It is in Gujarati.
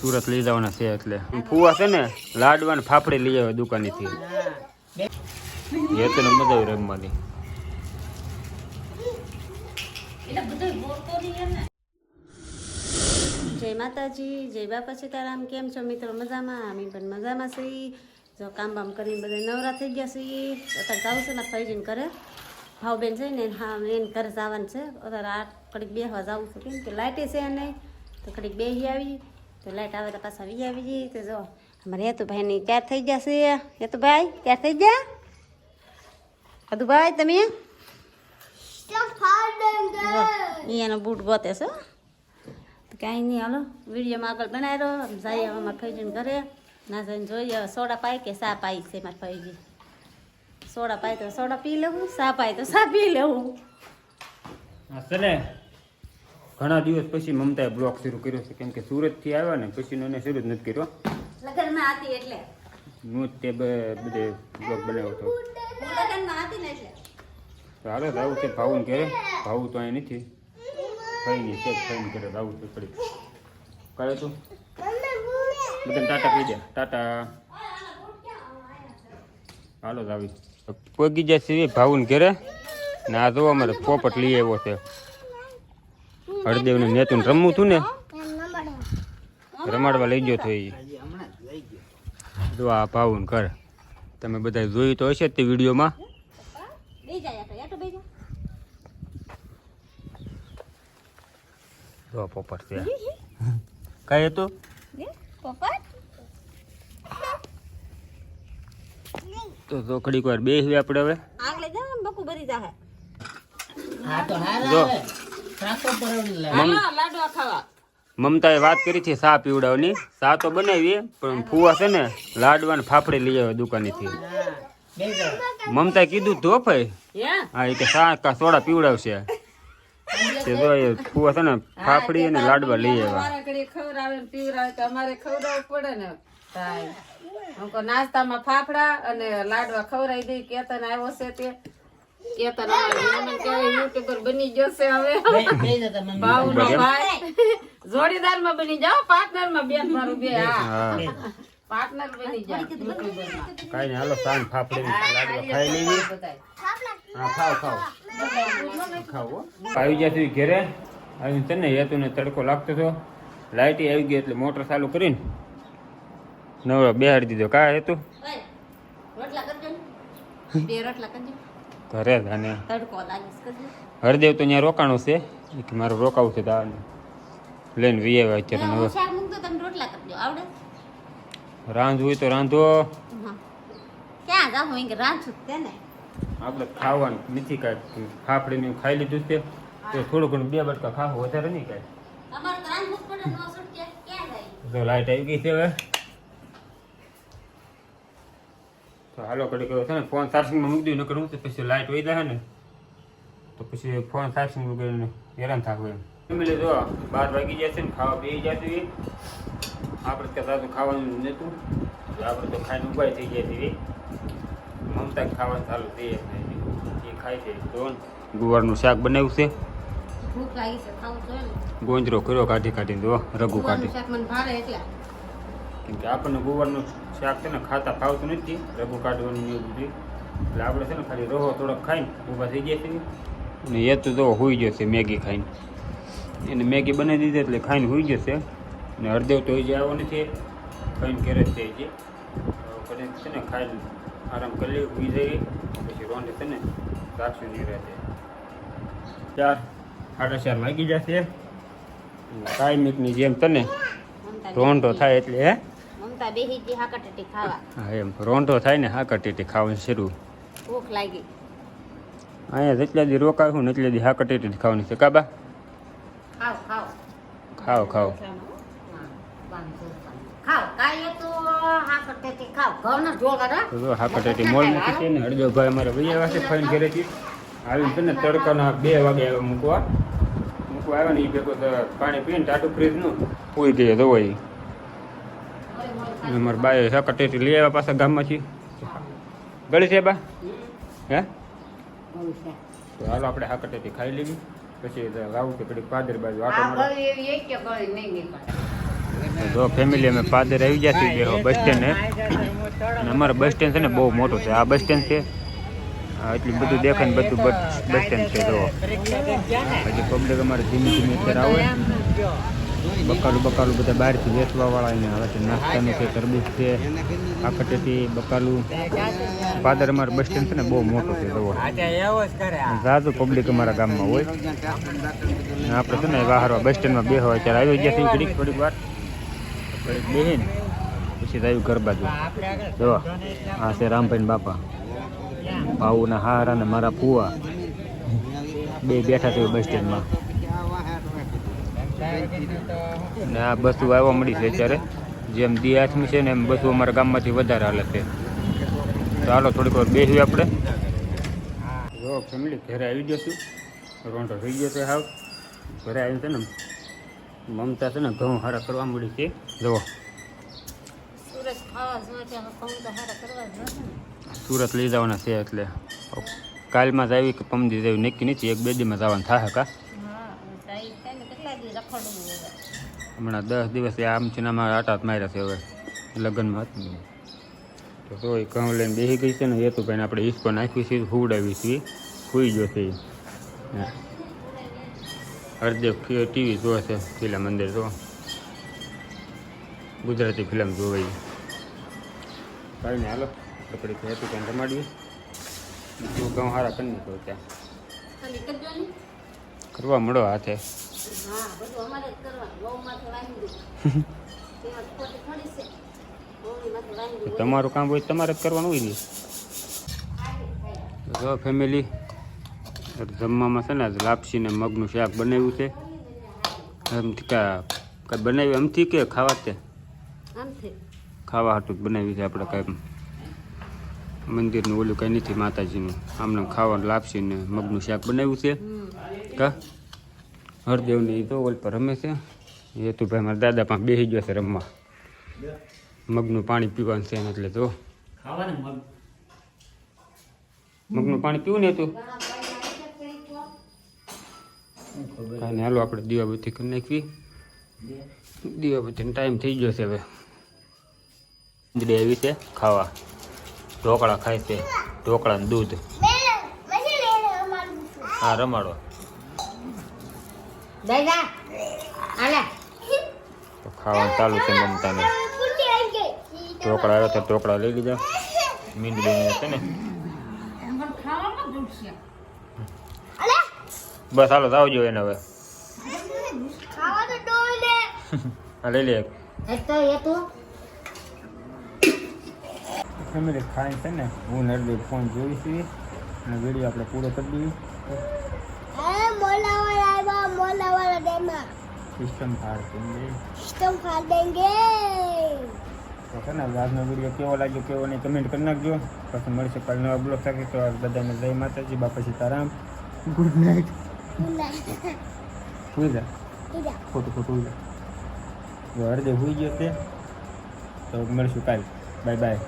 સુરત લઈ જવાના છે એટલે. ફુવા છે ને લાડવા ને ફાફડી લઈ આવે દુકાનેથી. એ તને મજા આવી રમવાની. જય માતાજી, જય બાપા સીતારામ. કેમ છો મિત્રો? મજામાં? અમે પણ મજામાં છીએ. જો કામ બામ કરીને બધા નવરા થઈ ગયા છીએ. અત્યારે જાઉં ફાઈજીન મારા ફૈજીને બેન છે ને હા એને ઘરે જવાનું છે. અત્યારે આ કડીક બેસવા જવું છું કેમ કે લાઇટે છે નહીં તો કડીક બેસી આવી તો લાઇટ આવે તો પાછા વી આવી જઈએ. તો જો અમારે હેતુભાઈની ક્યાર થઈ ગયા છે. હેતુભાઈ ક્યાર થઈ ગયા? હેતુભાઈ તમે? એનો બૂટ ગોતે છે. કાંઈ નહીં હાલો વિડીયોમાં આગળ બનાવી રહ્યો જઈએ અમારે મારા ફૈજીને ઘરે. ના જઈને જોઈએ હવે સોડા પાય કે સા પાય છે મારા ફૈજી. સોડા પાય તો સોડા પી લેવું સા પાય તો સા પી લેવું. છે ને ઘણા દિવસ પછી મમતાએ બ્લોગ શરૂ કર્યો છે કેમ કે સુરતથી આવ્યા ને પછી એને શરૂ જ નથી કર્યો. લગ્નમાં હતી એટલે. હું તે બધે બ્લોગ બનાવ્યો હતો. લગ્નમાં હતી ને એટલે. તો આવું છે ભાવું ઘરે. ભાવું તો અહીં નથી. કઈ નહીં છે કઈ ઘરે આવું છે પડી કહે તો? બધાને ટાટા કહી દે. ટાટા. હાલો જ આવી પોગી જાય છે ભાવું ઘેરે. ને આ જો અમારે પોપટ લઈ આવ્યો છે. હળદેવને નેતું રમવું હતું ને? રમાડવા લઈ ગયો એ. જો આ ભાવું ઘર. તમે બધા જોયું તો હશે તે વિડીયોમાં. જો પોપટ છે. કઈ હતું? પોપટ? તો તો ઘડીક વાર બેસવી આપણે હવે. આગળ જા બકુ ભરી જાહે. જો. મમ લાડવા ખાવા. મમતાએ વાત કરી છે સા પીવડાવની. સા તો બનાવી પણ ફુવા છે ને લાડવા ને ફાફડી લઈ આવે દુકાનેથી. મમતાએ કીધું તો ભાઈ. હા? એ કે સા કા સોડા પીવડાવશે. તે જો એ ફુવા છે ને ફાફડી અને લાડવા લઈ આવ્યા. ને ને નાસ્તામાં ફાફડા અને લાડવા ખવડાવી દઈ કેતન આવ્યો છે તે. કેતન યુટ્યુબર બની ગયો છે હવે. ભાવનો ભાઈ. જોડીદારમાં બની જાઓ પાર્ટનરમાં બેન મારું બે હા. પાર્ટનર બની જાઓ યુટ્યુબરમાં હાલો સા ને ફાફડી ને લાડવા ખાઈ લેવી હા ખાઓ ખાઓ. ખાઓ આવી ગયા સુધી ઘેરે. આવીને છે ને હેતુને તડકો લાગતો હતો. લાઇટ આવી ગઈ એટલે મોટર ચાલુ કરીને નવરો બેહાડી દીધો. કા હેતુ? ઘરે કરજો હરદેવ તો ત્યાં રોકાણું છે. કે મારું રોકાવું છે તો આને લઈને વી આવ્યા અત્યારે આવડે? રાંધવું હોય તો રાંધો. રાંધું આપણે ખાવાનું નથી કાંઈ. ફાફડીને ખાઈ લીધું છે. તો થોડું ઘણું બે બટકા ખાવું વધારે નહીં કાંઈ. તો લાઈટ આવી ગઈ છે હવે. તો હાલો ઘડી કહ્યું છે ને ફોન ચાર્જિંગમાં મૂકી દઉં નકર હું તો પછી લાઇટ વહી જાય ને તો પછી ફોન ચાર્જિંગ મૂકીને હેરાન થાકું એમ. ફેમિલી જો બાર વાગી જશે ને ખાવા બે જશે આપણે ત્યાં સારું ખાવાનું નહોતું. આપણે તો ખાઈને ઊભા થઈ ગયા છીએ. મમતા ખાવાનું ચાલુ થઈ જાય એ છે. તો ગુવારનું શાક બનાવ્યું છે. ગોંજરો કર્યો કાઢી કાઢીને જો રઘુ કાઢી. કેમ કે આપણને ગુવારનું શાક છે ને ખાતા ફાવતું નથી રઘુ કાઢવાનું એવું બધું. એટલે આપણે છે ને ખાલી રોહો થોડોક ખાઈને ઊભા થઈ ગયા છીએ. ને એ તો જો હોઈ જશે મેગી ખાઈને. એને મેગી બનાવી દીધી એટલે ખાઈને હોઈ જશે. ને હરદેવ તો હોઈ આવ્યો નથી. ખાઈને ઘરે જ થઈ જાય ઘરે છે ને ખાઈને આરામ કરી લઈએ ઊભી જઈએ પછી રોને છે ને રાખશું નહીં રહેશે ચાર સાડા ચાર વાગી જશે. કાયમિકની જેમ તને રોંઢો થાય એટલે હે? મમતા બેહી ગઈ હાકટેટી ખાવા. હા એમ. રોંઢો થાય ને હાકર ટીટી ખાવાનું શરૂ. ભૂખ લાગી. અહીંયા જેટલા દી રોકાયું ને એટલા દી હાકર ખાવાની છે. કાબા ખાવ ખાવ ખાઓ. ખાઓ ખાવ હાકટેટી ખાવ મોલ મૂકી છે ને ભાઈ અમારે વૈયા વાસે ફાઈન ઘરેથી. આવીને છે ને તડકાના બે વાગે આવ્યા મૂકવા. મૂકવા આવ્યા ને એ ભેગો તો પાણી પીને ટાટું ફ્રીજનું. પૂરી ગયો તો હોય અમારા બાએ હાકર ટીટી લઈ આવ્યા પાછા ગામમાંથી ગળી છે બા? હે? તો હાલો આપણે હાકર ટીટી ખાઈ લેવી પછી લાવું કે પેલી પાદર બાજુ આટો આ મારો ગળી એવી એક કે ગળી નહીં નીકળે. જો ફેમિલી અમે પાદર આવી ગયા છીએ બેહો બસ સ્ટેન્ડ અને અમારું બસ સ્ટેન્ડ છે ને બહુ મોટું છે. આ બસ સ્ટેન્ડ છે. આ એટલું બધું દેખાય ને બધું બસ બસ સ્ટેન્ડ છે જો. પછી પબ્લિક અમારે ધીમે ધીમે અત્યારે આવે. બકાલું બકાલું બધા બહારથી વેચવા વાળા એને આવે છે નાસ્તાનું છે તરબૂચ છે. આખટેથી બકાલું. પાદર અમારું બસ સ્ટેન્ડ છે ને, બહુ મોટું છે જુઓ ઝાઝુ પબ્લિક અમારા ગામમાં હોય. આપણે છે ને વાહરવા બસ સ્ટેન્ડમાં બેહો ત્યારે આવી ગયા ઘડીક, થોડીક વાર. ઘડીક બેહીને પછી આવ્યું ઘર બાજુ. જો હા છે રામભાઈ બાપા. ભાવુના હારા ને મારા ફુવા બે બેઠા છે બસ સ્ટેન્ડમાં. ને આ બસો આવવા મળી છે અત્યારે. જેમ દી આઠમી છે ને એમ બસો અમારા ગામમાંથી વધારે હાલે છે. તો હાલો થોડીક વાર બેસીએ આપણે. જો ફેમિલી ઘરે આવી ગયો છું. રોંઢો થઈ ગયો છે હાવ. ઘરે આવીને છે ને મમતા છે ને ઘઉં હારા કરવા મળી છે. જુઓ. સુરત લઈ જવાના છે એટલે. કાલમાં જ આવી કે પમદી જેવી નક્કી નથી એક બે દીમાં જવાનું થાય કા હા ટાઈમ થાય ને કેટલા દી રખડવું હવે હમણાં દસ દિવસ આમ છે આમાં આટાત માર્યા છે હવે લગ્નમાં હતું તો તો એ ઘઉં લઈને બેસી ગઈ છે ને એ તો ભાઈ આપણે હિસ્કો નાખી છે હુવડાવી છીએ સુઈ ગયો છે. ઈ. ટીવી જોવે છે ફિલ્મ અંદર તો. ગુજરાતી ફિલ્મ જોવે. કાંઈ નહીં હાલો. આપણે કહેતું કંઈ ત્યાં રમાડીએ. તું ઘઉં સારા કરી નીકળો ત્યાં કરવા મળો હાથે. હા બધું અમારે જ કરવાનું. બહુ માથે વાંધી તમારું કામ હોય તમારે જ કરવાનું હોય ને. જો ફેમિલી જમવામાં છે ને લાપસી ને મગનું શાક બનાવ્યું છે. એમથી કાંઈ બનાવ્યું? એમથી કે ખાવા તે? ખાવા હાટું બનાવ્યું છે આપણે કાંઈ મંદિરનું ઓલું કાંઈ નથી માતાજીનું. આમને ખાવાનું લાપસી ને મગનું શાક બનાવ્યું છે. કા? હરદેવને એ તો ઓલ પર રમે છે. એ તું ભાઈ મારા દાદા પણ બેસી ગયો છે રમવા. મગનું પાણી પીવાનું છે એટલે તો. મગનું પાણી પીવું ને તું. કાંઈ હાલો આપણે દીવાબત્તી કરી નાખવી દીવાબત્તીનો ટાઈમ થઈ ગયો છે હવે. ઈંદડી આવી છે ખાવા. ઢોકળા ખાય છે. ઢોકળા દૂધ. હા રમાડો. દાદા આલે તો ખાવાનું ચાલુ છે મમતાને ઢોકળા આવ્યો તો ઢોકળા લઈ લીધા મીંદડી છે ને બસ હાલો તો આવજો એને હવે હા લઈ લે ફેમિલી ખાઈને છે ને હું નરદેવ ફોન જોઈ છીએ અને વીડિયો આપણે પૂરો કરી દઈએ સિસ્ટમ ફાડ છે તો છે ને આજનો વીડિયો કેવો લાગ્યો કેવો નહીં કમેન્ટ કરી નાખજો. પછી મળશે કાલ નવા બ્લોગ સાથે. તો બધાને જય માતાજી બાપા સીતારામ. ગુડ નાઇટ સુઈ જા. ખોટું ખોટું સુઈ જા. હરદેવ સુઈ ગયો તે તો મળશું કાલ. Bye bye